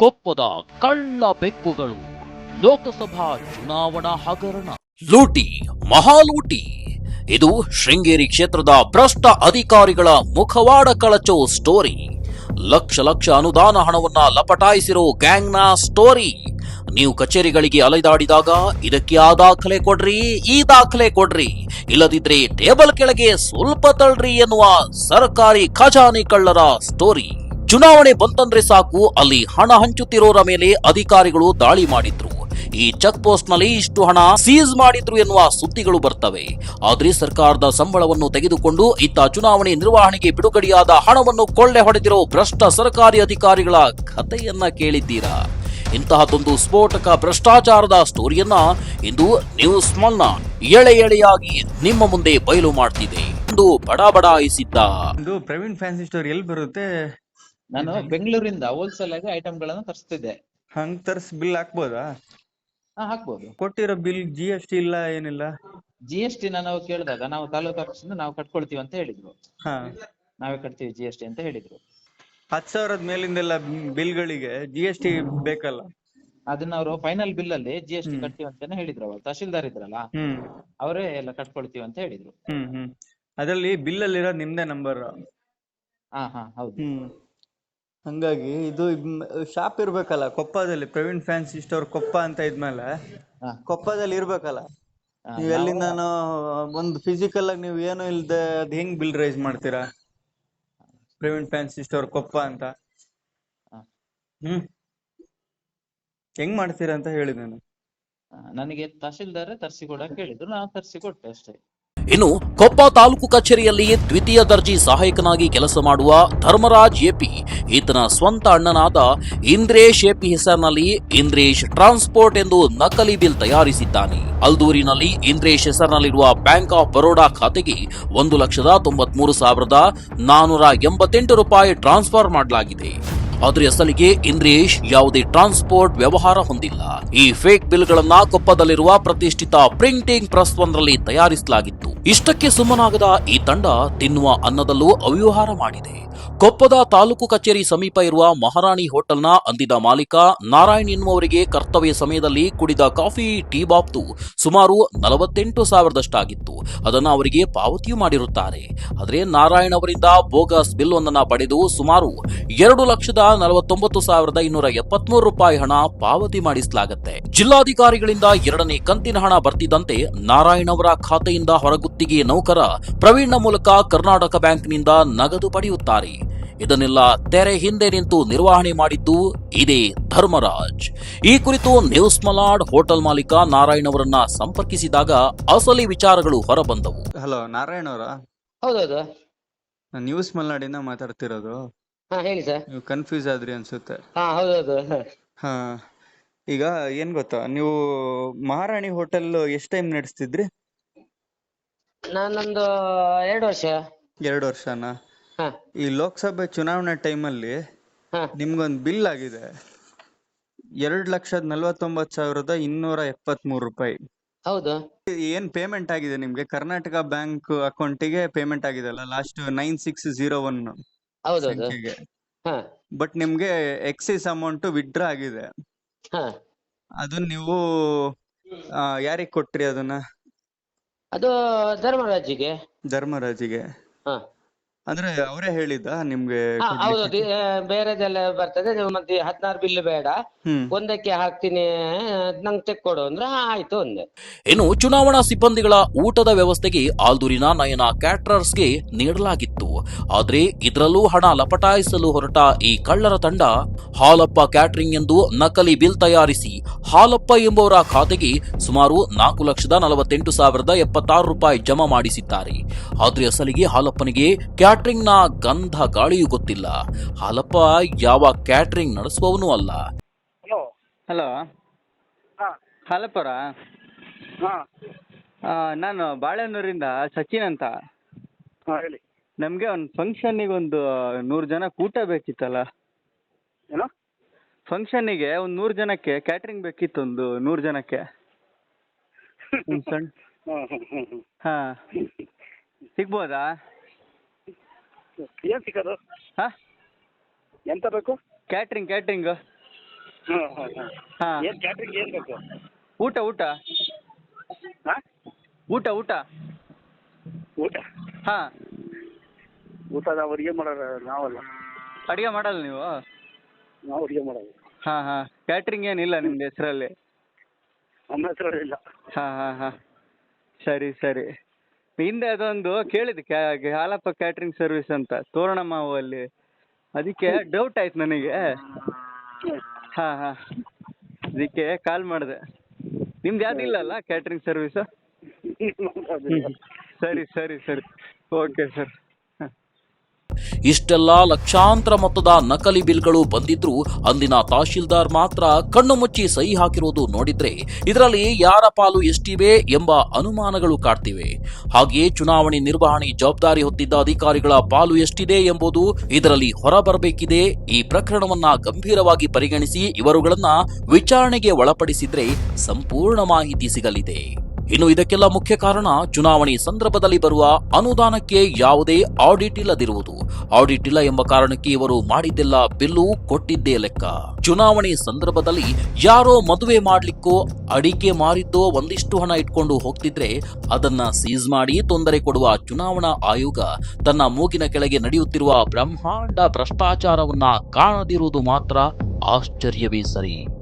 ಕೊಪ್ಪದ ಕಳ್ಳ ಬೆಕ್ಕುಗಳು. ಲೋಕಸಭಾ ಚುನಾವಣಾ ಹಗರಣ. ಲೂಟಿ, ಮಹಾಲೂಟಿ. ಇದು ಶೃಂಗೇರಿ ಕ್ಷೇತ್ರದ ಭ್ರಷ್ಟ ಅಧಿಕಾರಿಗಳ ಮುಖವಾಡ ಕಳಚೋ ಸ್ಟೋರಿ. ಲಕ್ಷ ಲಕ್ಷ ಅನುದಾನ ಹಣವನ್ನ ಲಪಟಾಯಿಸಿರೋ ಗ್ಯಾಂಗ್ನ ಸ್ಟೋರಿ. ನೀವು ಕಚೇರಿಗಳಿಗೆ ಅಲೆದಾಡಿದಾಗ ಇದಕ್ಕೆ ಆ ದಾಖಲೆ ಕೊಡ್ರಿ, ಈ ದಾಖಲೆ ಕೊಡ್ರಿ. ಇಲ್ಲದಿದ್ರೆ ಟೇಬಲ್ ಕೆಳಗೆ ಸ್ವಲ್ಪ ತಳ್ರಿ ಎನ್ನುವ ಸರ್ಕಾರಿ ಖಜಾನೆ ಕಳ್ಳರ ಸ್ಟೋರಿ. ಚುನಾವಣೆ ಬಂತಂದ್ರೆ ಸಾಕು, ಅಲ್ಲಿ ಹಣ ಹಂಚುತ್ತಿರೋರ ಮೇಲೆ ಅಧಿಕಾರಿಗಳು ದಾಳಿ ಮಾಡಿದ್ರು. ಈ ಚೆಕ್ ಪೋಸ್ಟ್ನಲ್ಲಿ ಇಷ್ಟು ಹಣ ಸೀಸ್ ಮಾಡಿದ್ರು ಎನ್ನುವ ಸುದ್ದಿಗಳು ಬರ್ತವೆ. ಆದ್ರೆ ಸರ್ಕಾರದ ಸಂಬಳವನ್ನು ತೆಗೆದುಕೊಂಡು ಇತ್ತ ಚುನಾವಣೆ ನಿರ್ವಹಣೆಗೆ ಬಿಡುಗಡೆಯಾದ ಹಣವನ್ನು ಕೊಳ್ಳೆ ಹೊಡೆದಿರೋ ಭ್ರಷ್ಟ ಸರ್ಕಾರಿ ಅಧಿಕಾರಿಗಳ ಕಥೆಯನ್ನ ಕೇಳಿದ್ದೀರಾ? ಇಂತಹದೊಂದು ಸ್ಫೋಟಕ ಭ್ರಷ್ಟಾಚಾರದ ಸ್ಟೋರಿಯನ್ನ ಇಂದು ನ್ಯೂಸ್ ಮಲ್ನ ಎಳೆ ಎಳೆಯಾಗಿ ನಿಮ್ಮ ಮುಂದೆ ಬಯಲು ಮಾಡ್ತಿದೆ. ಎಂದು ಬಡ ಬಡಾಯಿಸಿದ್ದ ಪ್ರವೀಣ್ ಫ್ಯಾನ್ಸಿ ಸ್ಟೋರಿ ಎಲ್ಲಿ ಬರುತ್ತೆ? ನಾನು ಬೆಂಗಳೂರಿಂದ ಹೋಲ್ಸೇಲ್ ಆಗಿ ಐಟಮ್ ಗಳನ್ನ ತರಿಸ್ತಿದ್ದೆ. ಹಂಗ್ ತರ್ಸ್ ಬಿಲ್ ಹಾಕ್ಬೋದಾ? ಹಾ ಹಾಕ್ಬೋದು. ಕೊಟ್ಟಿರೋ ಬಿಲ್ ಜಿ ಎಸ್ ಟಿ ಇಲ್ಲ ಏನಿಲ್ಲ? ಜಿ ಎಸ್ ಟಿ ನಾವು ಕೇಳಿದಾಗ ನಾವು ತಾಲೂಕು ಆಫೀಸಿಂದ ನಾವು ಕಟ್ಕೊಳ್ತೀವಿ ಅಂತ ಹೇಳಿದ್ರು. ಹಾ. ನಾವೇ ಕಟ್ತೀವಿ ಜಿ ಎಸ್ ಟಿ ಅಂತ ಹೇಳಿದ್ರು. ಹತ್ತು ಸಾವಿರದ ಮೇಲಿಂದೆಲ್ಲ ಬಿಲ್ಗಳಿಗೆ ಜಿ ಎಸ್ ಟಿ ಬೇಕಲ್ಲ? ಅದನ್ನ ಅವರು ಫೈನಲ್ ಬಿಲ್ ಅಲ್ಲಿ ಜಿ ಎಸ್ ಟಿ ಹ್ಮ್. ಕಟ್ತೀವಿ ಅಂತಾನೆ ಹೇಳಿದ್ರು ಅವಾಗ ತಹಶೀಲ್ದಾರ್ ಇದ್ರಲ್ಲ ಹ್ಮ್. ಅವರೇ ಎಲ್ಲ ಕಟ್ಕೊಳ್ತೀವಿ ಅಂತ ಹೇಳಿದ್ರು. ಹ್ಮ್ ಹ್ಮ್. ಅದ್ರಲ್ಲಿ ಬಿಲ್ ಅಲ್ಲಿರೋ ನಿಮ್ದೇ ನಂಬರ್ ಹಾ ಹಾ ಹೌದು. ಹ್ಮ್. ಹಂಗಾಗಿ ಇದು ಶಾಪ್ ಇರ್ಬೇಕಲ್ಲ ಕೊಪ್ಪದಲ್ಲಿ ಪ್ರವೀಣ್ ಫ್ಯಾನ್ಸಿ ಸ್ಟೋರ್ ಕೊಪ್ಪ ಅಂತ ಇದ್ಮೇಲೆ ಕೊಪ್ಪದಲ್ಲಿ ಇರ್ಬೇಕಲ್ಲ. ನೀವು ಎಲ್ಲಿಂದ ಒಂದು ಫಿಸಿಕಲ್ ಆಗಿ ನೀವು ಏನು ಇಲ್ದೆ ಅದ್ ಹೆಂಗ್ ಬಿಲ್ ರೈಸ್ ಮಾಡ್ತೀರಾ? ಪ್ರವೀಣ್ ಫ್ಯಾನ್ಸಿ ಸ್ಟೋರ್ ಕೊಪ್ಪ ಅಂತ. ಹ್ಮ್. ಹೆಂಗ್ ಮಾಡ್ತೀರಾ ಅಂತ ಹೇಳಿದ್ ನಾನು. ನನಗೆ ತಹಶೀಲ್ದಾರ್ ತರ್ಸಿ ಕೊಡಕ್ ಹೇಳಿದ್ರು ನಾನು ತರ್ಸಿ ಕೊಟ್ಟೆ ಅಷ್ಟೇ. ಇನ್ನು ಕೊಪ್ಪ ತಾಲೂಕು ಕಚೇರಿಯಲ್ಲಿ ದ್ವಿತೀಯ ದರ್ಜಿ ಸಹಾಯಕನಾಗಿ ಕೆಲಸ ಮಾಡುವ ಧರ್ಮರಾಜ್ ಎಪಿ, ಈತನ ಸ್ವಂತ ಅಣ್ಣನಾದ ಇಂದ್ರೇಶ್ ಎಪಿ ಹೆಸರಿನಲ್ಲಿ ಇಂದ್ರೇಶ್ ಟ್ರಾನ್ಸ್ಪೋರ್ಟ್ ಎಂದು ನಕಲಿ ಬಿಲ್ ತಯಾರಿಸಿದ್ದಾನೆ. ಅಲ್ದೂರಿನಲ್ಲಿ ಇಂದ್ರೇಶ್ ಹೆಸರಿನಲ್ಲಿರುವ ಬ್ಯಾಂಕ್ ಆಫ್ ಬರೋಡಾ ಖಾತೆಗೆ ಒಂದು ಲಕ್ಷದ ತೊಂಬತ್ಮೂರು ಸಾವಿರದ ನಾನೂರ ಎಂಬತ್ತೆಂಟು ರೂಪಾಯಿ ಟ್ರಾನ್ಸ್ಫರ್ ಮಾಡಲಾಗಿದೆ. ಆದ್ರೆ ಅಸಲಿಗೆ ಇಂದ್ರೇಶ್ ಯಾವುದೇ ಟ್ರಾನ್ಸ್ಪೋರ್ಟ್ ವ್ಯವಹಾರ ಹೊಂದಿಲ್ಲ. ಈ ಫೇಕ್ ಬಿಲ್ಗಳನ್ನ ಕೊಪ್ಪದಲ್ಲಿರುವ ಪ್ರತಿಷ್ಠಿತ ಪ್ರಿಂಟಿಂಗ್ ಪ್ರೆಸ್ ಒಂದರಲ್ಲಿ ತಯಾರಿಸಲಾಗಿತ್ತು. ಇಷ್ಟಕ್ಕೆ ಸುಮ್ಮನಾಗದ ಈ ತಂಡ ತಿನ್ನುವ ಅನ್ನದಲ್ಲೂ ಅವ್ಯವಹಾರ ಮಾಡಿದೆ. ಕೊಪ್ಪದ ತಾಲೂಕು ಕಚೇರಿ ಸಮೀಪ ಇರುವ ಮಹಾರಾಣಿ ಹೋಟೆಲ್ನ ಅಂದಿದ ಮಾಲೀಕ ನಾರಾಯಣ್ ಎನ್ನುವರಿಗೆ ಕರ್ತವ್ಯ ಸಮಯದಲ್ಲಿ ಕುಡಿದ ಕಾಫಿ, ಟೀ ಬಾಬ್ತು ಸುಮಾರು ನಲವತ್ತೆಂಟು ಸಾವಿರದಷ್ಟಾಗಿತ್ತು. ಅದನ್ನು ಅವರಿಗೆ ಪಾವತಿಯೂ ಮಾಡಿರುತ್ತಾರೆ. ಆದರೆ ನಾರಾಯಣ್ ಅವರಿಂದ ಬೋಗಸ್ ಬಿಲ್ ಒಂದನ್ನ ಪಡೆದು ಸುಮಾರು ಎರಡು ಲಕ್ಷದ ನಲವತ್ತೊಂಬತ್ತು ಸಾವಿರದ ಇನ್ನೂರ ಎಪ್ಪತ್ಮೂರು ರೂಪಾಯಿ ಹಣ ಪಾವತಿ ಮಾಡಿಸಲಾಗುತ್ತೆ. ಜಿಲ್ಲಾಧಿಕಾರಿಗಳಿಂದ ಎರಡನೇ ಕಂತಿನ ಹಣ ಬರ್ತಿದ್ದಂತೆ ನಾರಾಯಣ ಅವರ ಖಾತೆಯಿಂದ ಹೊರಗುತ್ತಿಗೆ ನೌಕರ ಪ್ರವೀಣ್ನ ಮೂಲಕ ಕರ್ನಾಟಕ ಬ್ಯಾಂಕ್ನಿಂದ ನಗದು ಪಡೆಯುತ್ತಾರೆ. ಇದನ್ನೆಲ್ಲ ತೆರೆ ಹಿಂದೆ ನಿಂತು ನಿರ್ವಹಣೆ ಮಾಡಿದ್ದು ಇದೇ ಧರ್ಮರಾಜ್. ಈ ಕುರಿತು ನ್ಯೂಸ್ ಮಲಾಡ್ ಹೋಟೆಲ್ ಮಾಲೀಕ ನಾರಾಯಣ್ ಅವರನ್ನ ಸಂಪರ್ಕಿಸಿದಾಗ ಅಸಲಿ ವಿಚಾರಗಳು ಹೊರಬಂದವು. ಹಲೋ ನಾರಾಯಣ್ ಅವರ ಹೌದೌದು. ನಾನು ನ್ಯೂಸ್ ಮಲ್ನಾಡಿಂದ ಮಾತಾಡ್ತಿರೋದು? ಹಾ ಹೇಳಿ ಸರ್ ನೀವು ಕನ್ಫ್ಯೂಸ್ ಆದ್ರಿ ಅನ್ಸುತ್ತೆ. ಹಾ ಹೌದೌದು ಹಾ ಈಗ ಏನ್ ಗೊತ್ತಾ ನೀವು ಮಹಾರಾಣಿ ಹೋಟೆಲ್ ಎಷ್ಟ್ ಟೈಮ್ ನಡೆಸ್ತಿದ್ರಿ? ನಾನೊಂದು ಎರಡು ವರ್ಷ. ಎರಡು ವರ್ಷನ? ಹಾ. ಈ ಲೋಕಸಭೆ ಚುನಾವಣೆ ಟೈಮಲ್ಲಿ ಹಾ. ನಿಮ್ಗೊಂದ್ ಬಿಲ್ ಆಗಿದೆ. ಎರಡ್ ಲಕ್ಷದ ನಲ್ವತ್ತೊಂಬತ್ ಸಾವಿರದ ಇನ್ನೂರ ಎಪ್ಪತ್ಮೂರು ರೂಪಾಯಿ. ಹೌದು. ಏನ್ ಪೇಮೆಂಟ್ ಆಗಿದೆ ನಿಮ್ಗೆ? ಕರ್ನಾಟಕ ಬ್ಯಾಂಕ್ ಅಕೌಂಟಿಗೆ ಪೇಮೆಂಟ್ ಆಗಿದೆ ಅಲ್ಲ last nine six zero one ಹೌದೌದು. ಸಂಖ್ಯೆಗೆ. ಹಾ. ಬಟ್ ನಿಮ್ಗೆ ಎಕ್ಸೈಸ್ ಅಮೌಂಟ್ ವಿಡ್ರಾ ಆಗಿದೆ. ಹಾ. ಅದನ್ನ ನೀವು ಯಾರಿಗೆ ಕೊಟ್ರಿ ಅದನ್ನ? ಅದು ಧರ್ಮರಾಜಿಗೆ. ಧರ್ಮರಾಜಿಗೆ. ಹಾ. ಅಂದ್ರೆ ಅವರೇ ಹೇಳಿದ್ದ ನಿಮ್ಗೆ ಹಾ ಕೊಡ್ಲಿಕ್ಕೆ? ಹೌದೌದು ಬೇರೆದೆಲ್ಲ ಬರ್ತದೆ ನೀವು ಮತ್ತೆ ಹದಿನಾರು ಬಿಲ್ ಬೇಡ. ಹ್ಮ್. ಒಂದಕ್ಕೆ ಹಾಕ್ತೀನಿ ನಂಗೆ ತೆಕ್ಕೊಡು ಅಂದ್ರೆ ಹಾ ಆಯ್ತು ಒಂದೇ ಇನ್ನು ಚುನಾವಣಾ ಸಿಬ್ಬಂದಿಗಳ ಊಟದ ವ್ಯವಸ್ಥೆಗೆ ಆಲ್ದೂರಿನ ನಯನ ಕ್ಯಾಟ್ರರ್ಸ್ಗೆ ನೀಡಲಾಗಿತ್ತು. ಆದ್ರೆ ಇದರಲ್ಲೂ ಹಣ ಲಪಟಾಯಿಸಲು ಹೊರಟ ಈ ಕಳ್ಳರ ತಂಡ ಹಾಲಪ್ಪ ಕ್ಯಾಟರಿಂಗ್ ಎಂದು ನಕಲಿ ಬಿಲ್ ತಯಾರಿಸಿ ಹಾಲಪ್ಪ ಎಂಬುವರ ಖಾತೆಗೆ ಸುಮಾರು ನಾಲ್ಕು ಲಕ್ಷದ ನಲವತ್ತೆಂಟು ಸಾವಿರದ ಎಪ್ಪತ್ತಾರು ರೂಪಾಯಿ ಜಮಾ ಮಾಡಿಸಿದ್ದಾರೆ. ಆದ್ರೆ ಅಸಲಿಗೆ ಹಾಲಪ್ಪನಿಗೆ ಕ್ಯಾಟರಿಂಗ್ನ ಗಂಧ ಗಾಳಿಯೂ ಗೊತ್ತಿಲ್ಲ. ಹಾಲಪ್ಪ ಯಾವ ಕ್ಯಾಟ್ರಿಂಗ್ ನಡೆಸುವವನು ಅಲ್ಲ. ಹಲೋ. ಹಲೋ. ಹಾ. ಹಾಲಪ್ಪರ. ಹಾ. ನಾನು ಬಾಳೆಹೊನ್ನೂರಿಂದ ಸಚಿನ್ ಅಂತ. ಹಾ ಹೇಳಿ. ನಮ್ಗೆ ಒಂದು ಫಂಕ್ಷನ್ನಿಗೆ ಒಂದು ನೂರು ಜನ ಊಟ ಬೇಕಿತ್ತಲ್ಲ. ಏನು? ಫಂಕ್ಷನ್ನಿಗೆ ಒಂದು ನೂರು ಜನಕ್ಕೆ ಕ್ಯಾಟ್ರಿಂಗ್ ಬೇಕಿತ್ತು ಒಂದು ನೂರು ಜನಕ್ಕೆ. ಒಂದು ಸಣ್ಣ ಹಾ. ಸಿಗ್ಬೋದಾ? ಏನ್ ಸಿಗೋದು? ಹಾ? ಎಂತ ಬೇಕು? ಕ್ಯಾಟ್ರಿಂಗ್ ಕ್ಯಾಟ್ರಿಂಗ್ ಹಾಂ ಹಾಂ ಹಾಂ. ಹಾ. ಏನು ಕ್ಯಾಟ್ರಿಂಗ್ ಏನು ಬೇಕು? ಊಟ ಊಟ. ಹಾಂ? ಊಟ ಊಟ. ಊಟ? ಹಾ. ಊಟದ ಅಡುಗೆ ಮಾಡೋರು? ನಾವಲ್ಲ. ಅಡಿಗೆ ಮಾಡಲ್ಲ ನೀವು? ನಾವು ಅಡುಗೆ ಮಾಡೋದು. ಹಾ ಹಾ. ಕ್ಯಾಟ್ರಿಂಗ್ ಏನಿಲ್ಲ ನಿಮ್ದು ಹೆಸರಲ್ಲಿ? ನಮ್ಮ ಹೆಸರಲ್ಲಿ ಇಲ್ಲ. ಹಾ ಹಾ ಹಾ. ಸರಿ ಸರಿ. ಹಿಂದೆ ಅದೊಂದು ಕೇಳಿದೆ ಕ್ಯಾ ಹಾಲಪ್ಪ ಕ್ಯಾಟ್ರಿಂಗ್ ಸರ್ವಿಸ್ ಅಂತ ತೋರಣಮಾವು ಅಲ್ಲಿ ಅದಕ್ಕೆ ಡೌಟ್ ಆಯ್ತು ನನಗೆ. ಹಾ ಹಾ. ಅದಕ್ಕೆ ಕಾಲ್ ಮಾಡಿದೆ. ನಿಮ್ದು ಯಾವ್ದು ಇಲ್ಲಲ್ಲ ಕ್ಯಾಟ್ರಿಂಗ್ ಸರ್ವಿಸ್ ಸರಿ ಸರಿ ಸರಿ. ಓಕೆ ಸರ್ ಇಷ್ಟೆಲ್ಲ ಲಕ್ಷಾಂತರ ಮೊತ್ತದ ನಕಲಿ ಬಿಲ್ಗಳು ಬಂದಿದ್ರೂ ಅಂದಿನ ತಹಶೀಲ್ದಾರ್ ಮಾತ್ರ ಕಣ್ಣು ಮುಚ್ಚಿ ಸಹಿ ಹಾಕಿರುವುದು ನೋಡಿದ್ರೆ ಇದರಲ್ಲಿ ಯಾರ ಪಾಲು ಎಷ್ಟಿವೆ ಎಂಬ ಅನುಮಾನಗಳು ಕಾಡ್ತಿವೆ. ಹಾಗೆಯೇ ಚುನಾವಣೆ ನಿರ್ವಹಣೆ ಜವಾಬ್ದಾರಿ ಹೊತ್ತಿದ್ದ ಅಧಿಕಾರಿಗಳ ಪಾಲು ಎಷ್ಟಿದೆ ಎಂಬುದು ಇದರಲ್ಲಿ ಹೊರಬರಬೇಕಿದೆ. ಈ ಪ್ರಕರಣವನ್ನ ಗಂಭೀರವಾಗಿ ಪರಿಗಣಿಸಿ ಇವರುಗಳನ್ನ ವಿಚಾರಣೆಗೆ ಒಳಪಡಿಸಿದ್ರೆ ಸಂಪೂರ್ಣ ಮಾಹಿತಿ ಸಿಗಲಿದೆ. ಇನ್ನು ಇದಕ್ಕೆಲ್ಲ ಮುಖ್ಯ ಕಾರಣ ಚುನಾವಣೆ ಸಂದರ್ಭದಲ್ಲಿ ಬರುವ ಅನುದಾನಕ್ಕೆ ಯಾವುದೇ ಆಡಿಟ್ ಇಲ್ಲದಿರುವುದು. ಆಡಿಟ್ ಇಲ್ಲ ಎಂಬ ಕಾರಣಕ್ಕೆ ಇವರು ಮಾಡಿದ್ದೆಲ್ಲ ಬಿಲ್ಲು ಕೊಟ್ಟಿದ್ದೇ ಲೆಕ್ಕ. ಚುನಾವಣೆ ಸಂದರ್ಭದಲ್ಲಿ ಯಾರೋ ಮದುವೆ ಮಾಡ್ಲಿಕ್ಕೋ ಅಡಿಕೆ ಮಾರಿದ್ದೋ ಒಂದಿಷ್ಟು ಹಣ ಇಟ್ಕೊಂಡು ಹೋಗ್ತಿದ್ರೆ ಅದನ್ನ ಸೀಸ್ ಮಾಡಿ ತೊಂದರೆ ಕೊಡುವ ಚುನಾವಣಾ ಆಯೋಗ ತನ್ನ ಮೂಗಿನ ಕೆಳಗೆ ನಡೆಯುತ್ತಿರುವ ಬ್ರಹ್ಮಾಂಡ ಭ್ರಷ್ಟಾಚಾರವನ್ನ ಕಾಣದಿರುವುದು ಮಾತ್ರ ಆಶ್ಚರ್ಯವೇ ಸರಿ.